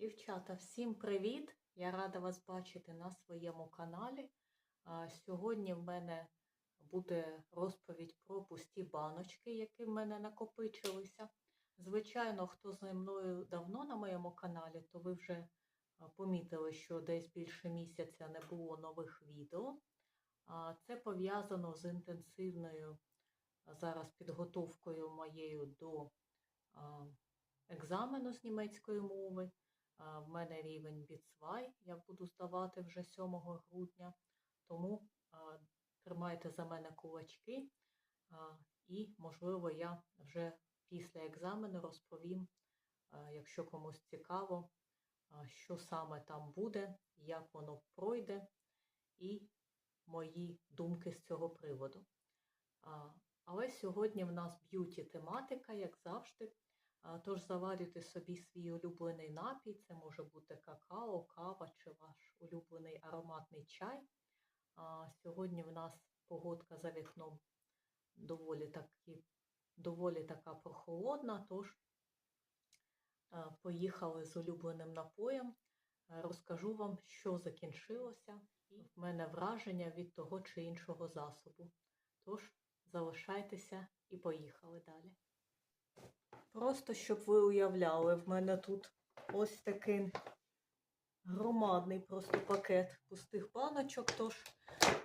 Дівчата, всім привіт! Я рада вас бачити на своєму каналі. Сьогодні в мене буде розповідь про пусті баночки, які в мене накопичилися. Звичайно, хто зі мною давно на моєму каналі, то ви вже помітили, що десь більше місяця не було нових відео. Це пов'язано з інтенсивною зараз підготовкою моєю до екзамену з німецької мови. В мене рівень біцвай, я буду здавати вже 7 грудня, тому тримайте за мене кулачки, і, можливо, я вже після екзамену розповім, якщо комусь цікаво, що саме там буде, як воно пройде, і мої думки з цього приводу. Але сьогодні в нас б'юті тематика, як завжди. Тож заварюйте собі свій улюблений напій, це може бути какао, кава чи ваш улюблений ароматний чай. А, Сьогодні в нас погодка за вікном доволі, таки, доволі така прохолодна, тож поїхали з улюбленим напоєм. Розкажу вам, що закінчилося, і в мене враження від того чи іншого засобу. Тож залишайтеся і поїхали далі. Просто щоб ви уявляли, в мене тут ось такий громадний просто пакет пустих баночок. Тож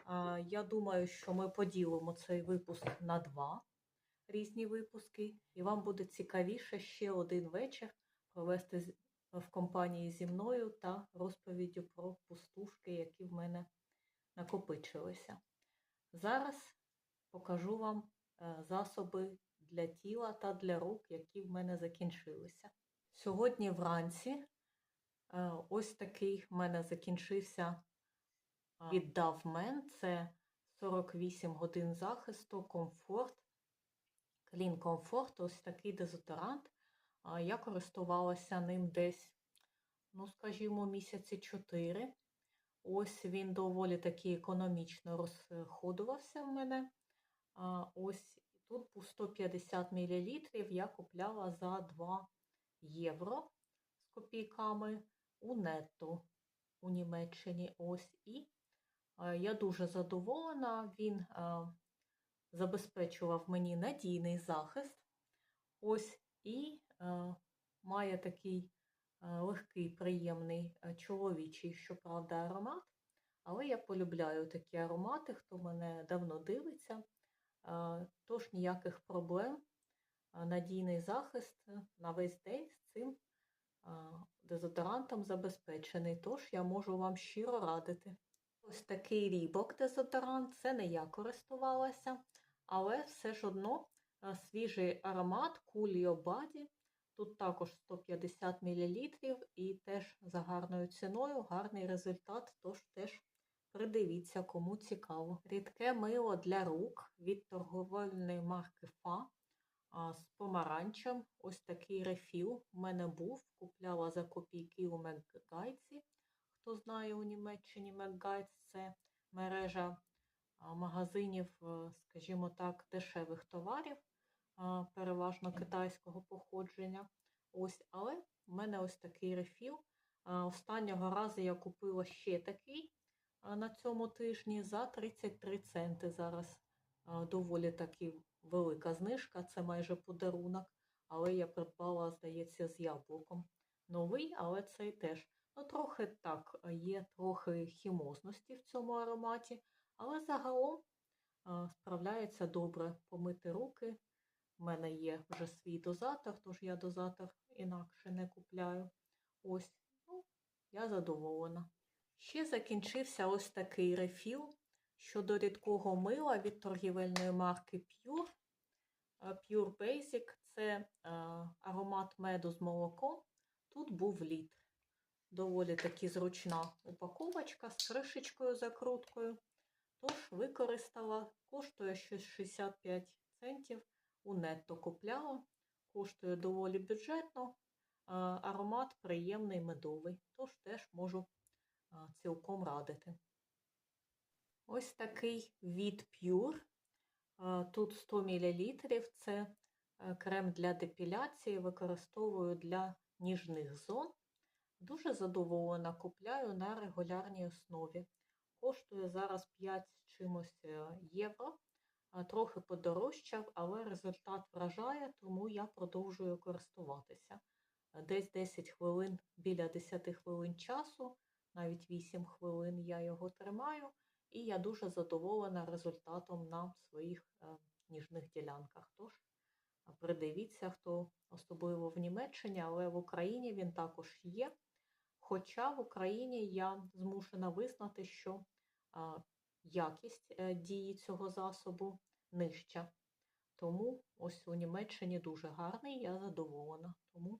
а, я думаю, що ми поділимо цей випуск на два різні випуски, і вам буде цікавіше ще один вечір провести в компанії зі мною та розповіддю про пустушки, які в мене накопичилися. Зараз покажу вам е, засоби для тіла та для рук, які в мене закінчилися. Сьогодні вранці е, ось такий в мене закінчився а, від Це 48 годин захисту, комфорт, Clean Comfort, ось такий дезодорант. Я користувалася ним десь, ну, скажімо, місяці 4. Ось він доволі таки економічно розходувався в мене. Ось тут був 150 мл, я купляла за 2 євро з копійками у нетто у Німеччині. Ось і е, я дуже задоволена. Він е, забезпечував мені надійний захист. Ось і е, має такий легкий, приємний чоловічий, щоправда, аромат. Але я полюбляю такі аромати, хто мене давно дивиться. Тож ніяких проблем. Надійний захист на весь день з цим дезодорантом забезпечений. Тож я можу вам щиро радити. Ось такий рібок дезодорант, це не я користувалася, але все ж одно свіжий аромат Coolio Body. Тут також 150 мл і теж за гарною ціною, гарний результат, тож теж придивіться, кому цікаво. Рідке мило для рук від торговельної марки Фа з помаранчем. Ось такий рефіл в мене був. Купляла за копійки у Макгайці. Хто знає у Німеччині Макгайц це мережа магазинів, е, скажімо так, дешевих товарів, переважно китайського походження. Ось, але в мене ось такий рефіл. Останнього разу я купила ще такий на цьому тижні за 33 центи. Зараз доволі таки велика знижка, це майже подарунок. Але я придбала, здається, з яблуком. Новий, але цей теж. Ну, трохи так, є трохи хімозності в цьому ароматі, але загалом справляється добре помити руки. У мене є вже свій дозатор, тож я дозатор інакше не купляю. Ось, ну, я задоволена. Ще закінчився ось такий рефіл щодо рідкого мила від торгівельної марки Pure. Е, Pure Basic це е, аромат меду з молоком. Тут був літр. Доволі таки зручна упаковочка з кришечкою закруткою. Тож використала, коштує щось 65 центів. У нетто купляла. Коштує доволі бюджетно. Е, Аромат приємний медовий, тож теж можу цілком радити. Ось такий від. Е, Тут 100 мл. Це е, крем для депіляції, використовую для ніжних зон. Дуже задоволена, купляю на регулярній основі. Коштує зараз 5 чимось е, євро. Трохи подорожчав, але результат вражає, тому я продовжую користуватися. Десь 10 хвилин, біля 10 хвилин часу, навіть 8 хвилин я його тримаю, і я дуже задоволена результатом на своїх е, ніжних ділянках. Тож придивіться, хто особливо в Німеччині, але в Україні він також є. Хоча в Україні я змушена визнати, що якість е, дії цього засобу нижча. Тому ось у Німеччині дуже гарний, я задоволена. Тому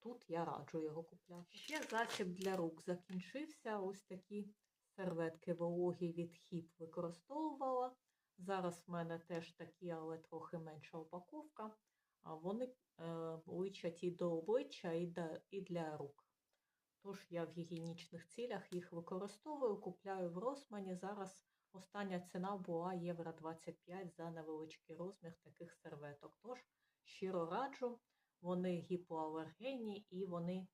тут я раджу його купляти. Ще засіб для рук закінчився. Ось такі серветки вологі від хіп використовувала. Зараз в мене теж такі, але трохи менша упаковка. А вони е, личать і до обличчя, і, для рук. Тож я в гігієнічних цілях їх використовую, купляю в Росмані. Зараз остання ціна була євро 25 за невеличкий розмір таких серветок. Тож щиро раджу, вони гіпоалергенні і вони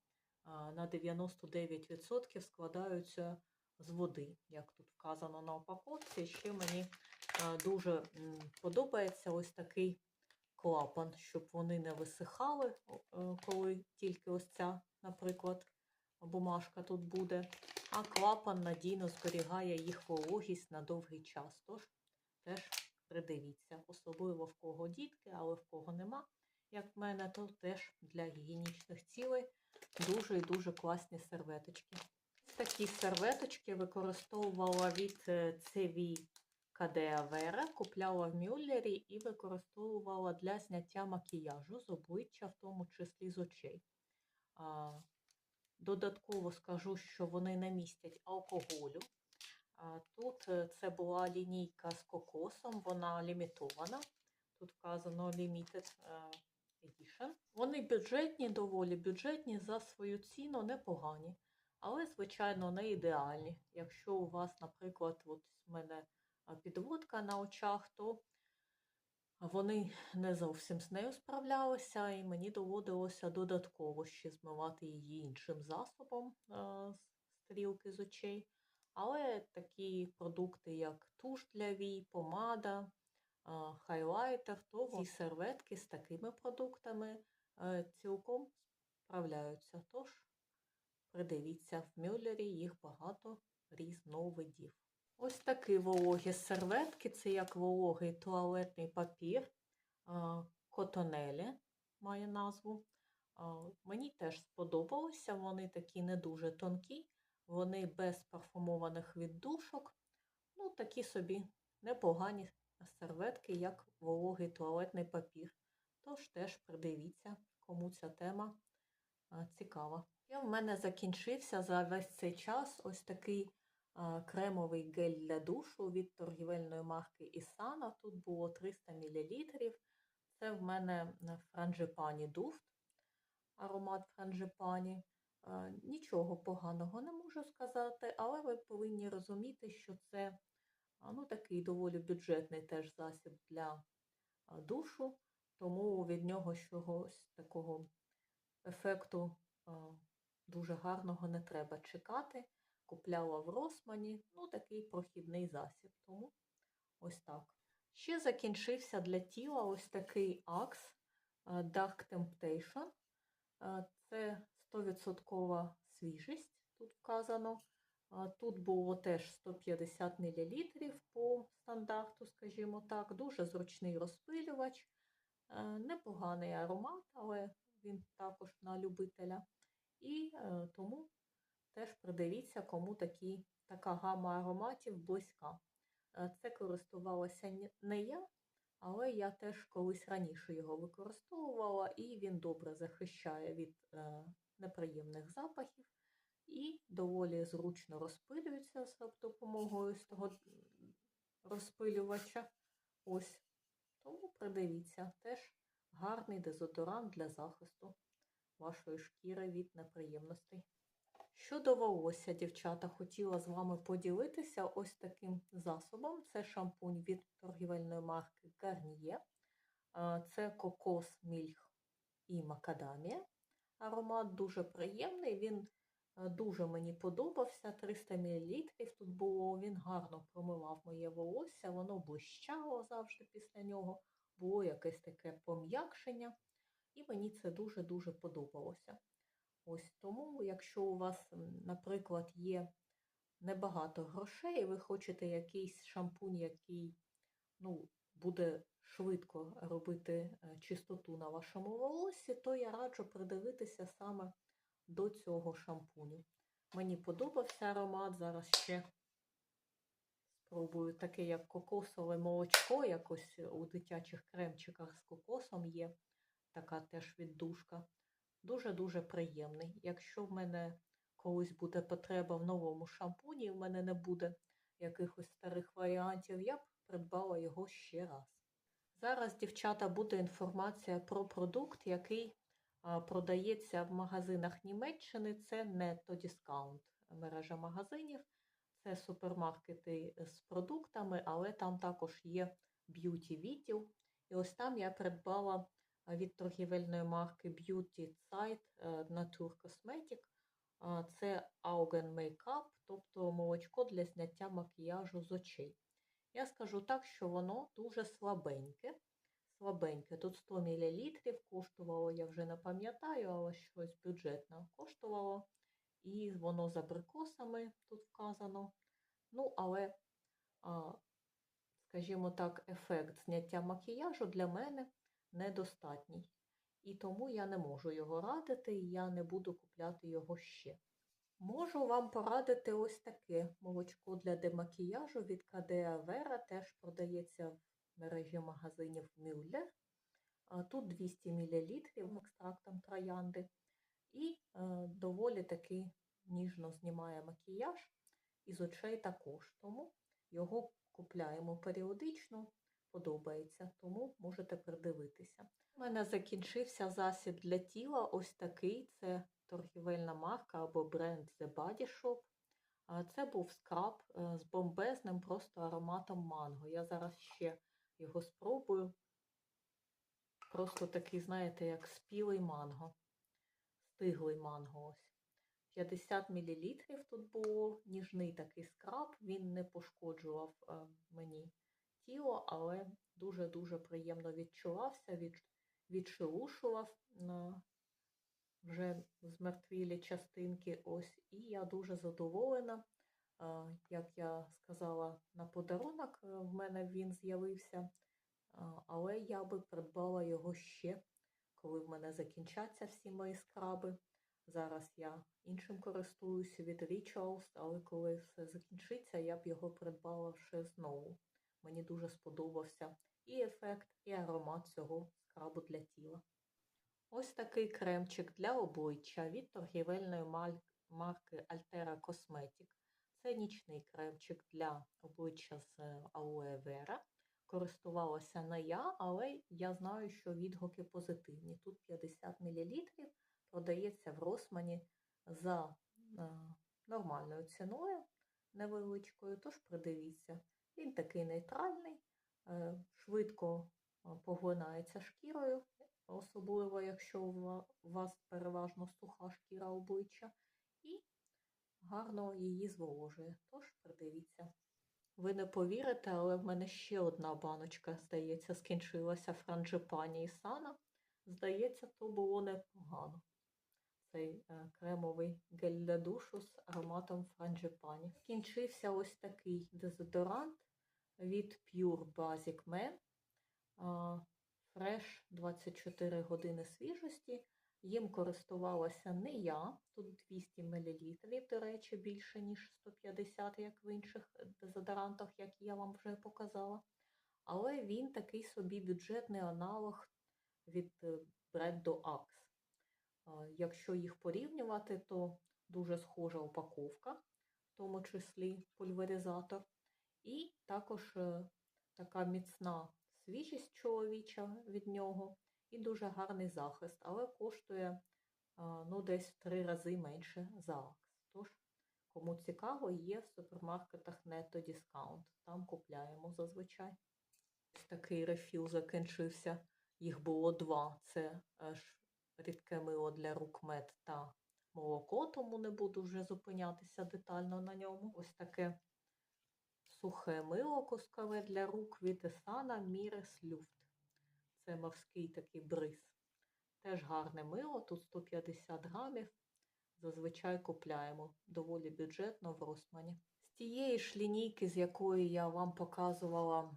на 99% складаються з води, як тут вказано на упаковці. Ще мені дуже подобається ось такий клапан, щоб вони не висихали, е, коли тільки ось ця, наприклад, бумажка тут буде, а клапан надійно зберігає їх вологість на довгий час. Тож теж придивіться, особливо в кого дітки, але в кого нема, як в мене, то теж для гігієнічних цілей дуже і дуже класні серветочки. Такі серветочки використовувала від е, CV Кадеа купляла в Мюллері і використовувала для зняття макіяжу з обличчя, в тому числі з очей. Додатково скажу, що вони не містять алкоголю. Тут е, це була лінійка з кокосом, вона лімітована. Тут вказано е, Edition. Вони бюджетні, доволі бюджетні, за свою ціну непогані, але, звичайно, не ідеальні. Якщо у вас, наприклад, от в мене підводка на очах, то вони не зовсім з нею справлялися, і мені доводилося додатково ще змивати її іншим засобом з стрілки з очей. Але такі продукти, як туш для вій, помада, хайлайтер, то ці серветки з такими продуктами е, цілком справляються. Тож придивіться, в Мюллері їх багато різновидів. Ось такі вологі серветки, це як вологий туалетний папір, котонелі має назву. Мені теж сподобалося, вони такі не дуже тонкі, вони без парфумованих віддушок. Ну, такі собі непогані серветки, як вологий туалетний папір. Тож теж придивіться, кому ця тема цікава. І в мене закінчився за весь цей час ось такий кремовий гель для душу від торгівельної марки Ісана. Тут було 300 мл. Це в мене франжипані дуфт, аромат франжипані. А, Нічого поганого не можу сказати, але ви повинні розуміти, що це ну, такий доволі бюджетний теж засіб для душу, тому від нього чогось такого ефекту дуже гарного не треба чекати. Купляла в Росмані, ну такий прохідний засіб, тому ось так. Ще закінчився для тіла ось такий Axe Dark Temptation. Це 100% свіжість, тут вказано. Тут було теж 150 мл по стандарту, скажімо так, дуже зручний розпилювач, Е, непоганий аромат, але він також на любителя. І е, тому теж придивіться, кому такі, така гама ароматів близька. Е, Це користувалася не я, але я теж колись раніше його використовувала, і він добре захищає від неприємних запахів і доволі зручно розпилюється з допомогою з того розпилювача. Ось. Тому придивіться, теж гарний дезодорант для захисту вашої шкіри від неприємностей. Щодо волосся, дівчата, хотіла з вами поділитися ось таким засобом. Це шампунь від торгівельної марки Garnier. Це кокос, мільх і макадамія. Аромат дуже приємний, він Дуже мені подобався. 300 мл тут було. Він гарно промивав моє волосся, воно блищало завжди після нього. Було якесь таке пом'якшення. І мені це дуже-дуже подобалося. Ось тому, якщо у вас, наприклад, є небагато грошей, і ви хочете якийсь шампунь, який ну, буде швидко робити е, чистоту на вашому волоссі, то я раджу придивитися саме до цього шампуню. Мені подобався аромат, зараз ще спробую таке, як кокосове молочко, якось у дитячих кремчиках з кокосом є така теж віддушка. Дуже-дуже приємний. Якщо в мене колись буде потреба в новому шампуні, в мене не буде якихось старих варіантів, я б придбала його ще раз. Зараз, дівчата, буде інформація про продукт, який продається в магазинах Німеччини. Це Netto Discount мережа магазинів. Це супермаркети з продуктами, але там також є б'юті відділ. І ось там я придбала від торгівельної марки Beauty Site е, Natur Cosmetic. Це Augen Makeup, тобто молочко для зняття макіяжу з очей. Я скажу так, що воно дуже слабеньке. Слабеньке. Тут 100 мл коштувало, я вже не пам'ятаю, але щось бюджетно коштувало. І воно з абрикосами тут вказано. Ну, але, скажімо так, ефект зняття макіяжу для мене недостатній. І тому я не можу його радити, і я не буду купляти його ще. Можу вам порадити ось таке молочко для демакіяжу від KDA Vera, теж продається в мережі магазинів. А Тут 200 мл екстрактом троянди. І е, доволі таки ніжно знімає макіяж із очей також. Тому його купляємо періодично, подобається, тому можете придивитися. У мене закінчився засіб для тіла ось такий. Це торгівельна марка або бренд The Body Shop. Це був скраб е, з бомбезним просто ароматом манго. Я зараз ще його спробую. Просто такий, знаєте, як спілий манго, стиглий манго ось. 50 мл тут було, ніжний такий скраб, він не пошкоджував е, мені тіло, але дуже-дуже приємно відчувався, від, відшелушував на вже змертвілі частинки. Ось, І я дуже задоволена. Як я сказала, на подарунок е, в мене він з'явився, але я би придбала його ще, коли в мене закінчаться всі мої скраби. Зараз я іншим користуюся від Rituals, але коли все закінчиться, я б його придбала ще знову. Мені дуже сподобався і ефект, і аромат цього скрабу для тіла. Ось такий кремчик для обличчя від торгівельної марки Altera Cosmetic. Це нічний кремчик для обличчя з Aloe Vera. Користувалася не я, але я знаю, що відгуки позитивні. Тут 50 мл продається в Росмані за е, нормальною ціною невеличкою, тож придивіться. Він такий нейтральний, е, швидко е, поглинається шкірою, особливо якщо у вас переважно суха шкіра обличчя, і гарно її зволожує. Тож придивіться. Ви не повірите, але в мене ще одна баночка, здається, скінчилася франджипані і сана. Здається, то було непогано. Цей е, кремовий гель для душу з ароматом франджипані. Скінчився ось такий дезодорант від Pure Basic Man. А, Fresh 24 години свіжості. Їм користувалася не я. Тут 200 мл, до речі, більше, ніж 150, як в інших дезодорантах, як я вам вже показала. Але він такий собі бюджетний аналог від е, бренду Axe. Якщо їх порівнювати, то дуже схожа упаковка, в тому числі пульверизатор. І також е, така міцна свіжість чоловіча від нього і дуже гарний захист, але коштує ну, десь в три рази менше за Axe. Тож, кому цікаво, є в супермаркетах Netto Discount. Там купляємо зазвичай. Ось такий рефіл закінчився. Їх було два. Це аж рідке мило для рук мед та молоко, тому не буду вже зупинятися детально на ньому. Ось таке сухе мило кускове для рук від Есана Мірес Люфт. Це морський такий бриз. Теж гарне мило, тут 150 грамів. Зазвичай купляємо доволі бюджетно в Росмані. З тієї ж лінійки, з якої я вам показувала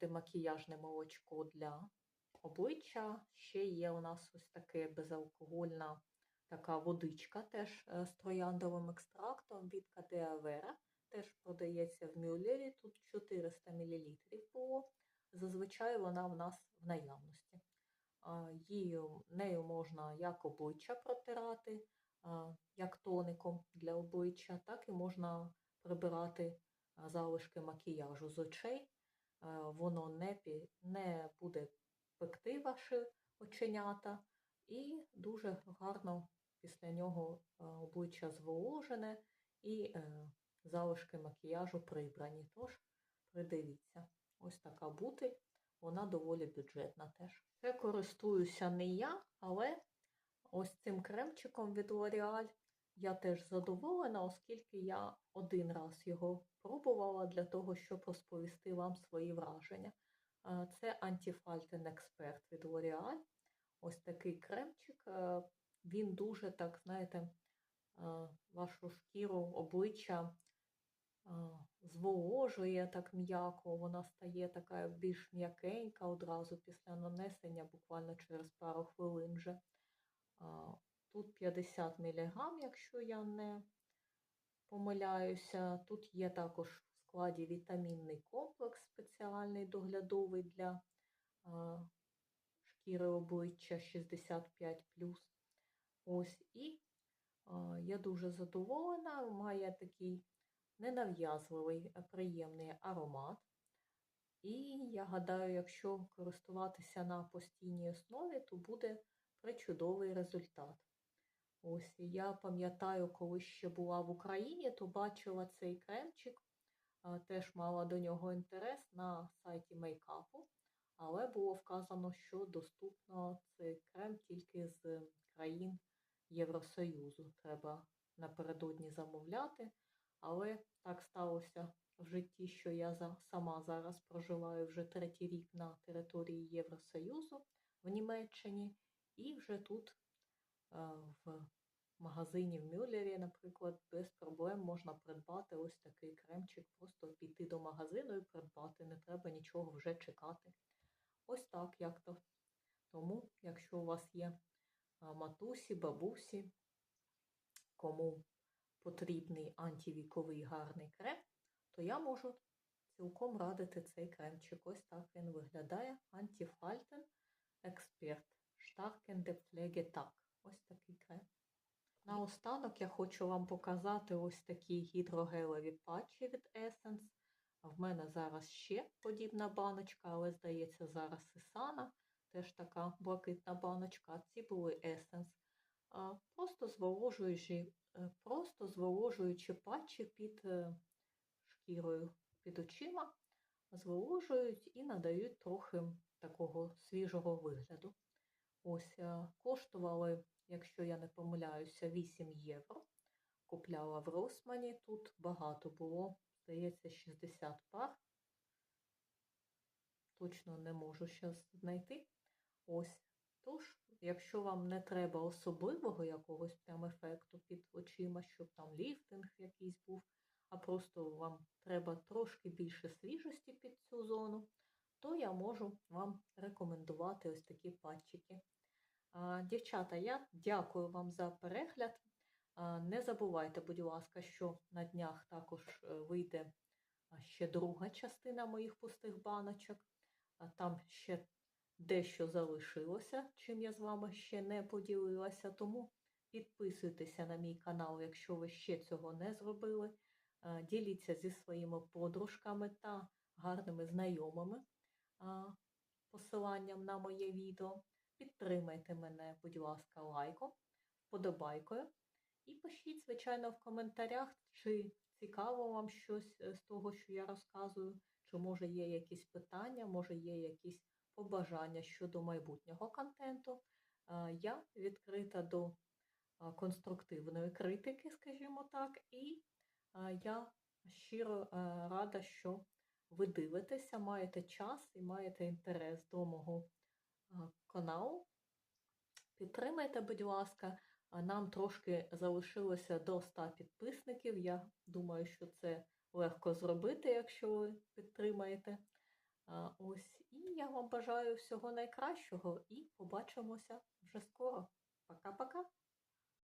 демакіяжне молочко для обличчя, ще є у нас ось таке безалкогольна така водичка, теж е, з трояндовим екстрактом від Кадеавера. Теж продається в Мюллері, тут 400 мл було. Зазвичай вона в нас в наявності. Її, нею можна як обличчя протирати, як тоником для обличчя, так і можна прибирати залишки макіяжу з очей. Воно не, не буде пекти ваші оченята, і дуже гарно після нього обличчя зволожене і е, залишки макіяжу прибрані. Тож придивіться, ось така бутиль, вона доволі бюджетна теж. Це користуюся не я, але ось цим кремчиком від L'Oreal я теж задоволена, оскільки я один раз його пробувала для того, щоб розповісти вам свої враження. Е, Це антифальтен експерт від L'Oreal. Ось такий кремчик. е, Він дуже, так, знаєте, е, вашу шкіру, обличчя зволожує так м'яко, вона стає така більш м'якенька одразу після нанесення, буквально через пару хвилин вже. Тут 50 мг, якщо я не помиляюся. Тут є також в складі вітамінний комплекс спеціальний доглядовий для шкіри обличчя 65 Ось і я дуже задоволена, має такий ненав'язливий, приємний аромат. І я гадаю, якщо користуватися на постійній основі, то буде причудовий результат. Ось я пам'ятаю, коли ще була в Україні, то бачила цей кремчик, теж мала до нього інтерес на сайті мейкапу, але було вказано, що доступно цей крем тільки з країн Євросоюзу. Треба напередодні замовляти. Але так сталося в житті, що я сама зараз проживаю вже третій рік на території Євросоюзу в Німеччині, і вже тут е, в магазині в Мюллері, наприклад, без проблем можна придбати ось такий кремчик, просто піти до магазину і придбати, не треба нічого вже чекати. Ось так як то. Тому, якщо у вас є матусі, бабусі, кому потрібний антивіковий гарний крем, то я можу цілком радити цей кремчик. Ось так він виглядає. Антифальтен Експерт. Pflege Ось такий крем. Наостанок я хочу вам показати ось такі гідрогелеві патчі від Essence. В мене зараз ще подібна баночка, але, здається, зараз Сисана. Теж така блакитна баночка. Ці були Essence. Просто зволожуючи, просто зволожуючи патчі під е, шкірою, під очима, зволожують і надають трохи такого свіжого вигляду. Ось е, коштували, якщо я не помиляюся, 8 євро. Купляла в Росмані. Тут багато було, здається, 60 пар. Точно не можу зараз знайти. Ось. Тож, якщо вам не треба особливого якогось прям ефекту під очима, щоб там ліфтинг якийсь був, а просто вам треба трошки більше свіжості під цю зону, то я можу вам рекомендувати ось такі патчики. Дівчата, я дякую вам за перегляд. Не забувайте, будь ласка, що на днях також е, вийде ще друга частина моїх пустих баночок. Там ще дещо залишилося, чим я з вами ще не поділилася. Тому підписуйтеся на мій канал, якщо ви ще цього не зробили. Діліться зі своїми подружками та гарними знайомими посиланням на моє відео. Підтримайте мене, будь ласка, лайком, вподобайкою. І пишіть, звичайно, в коментарях, чи цікаво вам щось е, з того, що я розказую, чи може є якісь питання, може є якісь побажання щодо майбутнього контенту. Е, Я відкрита до конструктивної критики, скажімо так. І я щиро е, рада, що ви дивитеся, маєте час і маєте інтерес до мого каналу. Підтримайте, будь ласка. Нам трошки залишилося до 100 підписників. Я думаю, що це легко зробити, якщо ви підтримаєте. Ось, і я вам бажаю всього найкращого і побачимося вже скоро. Пока-пока.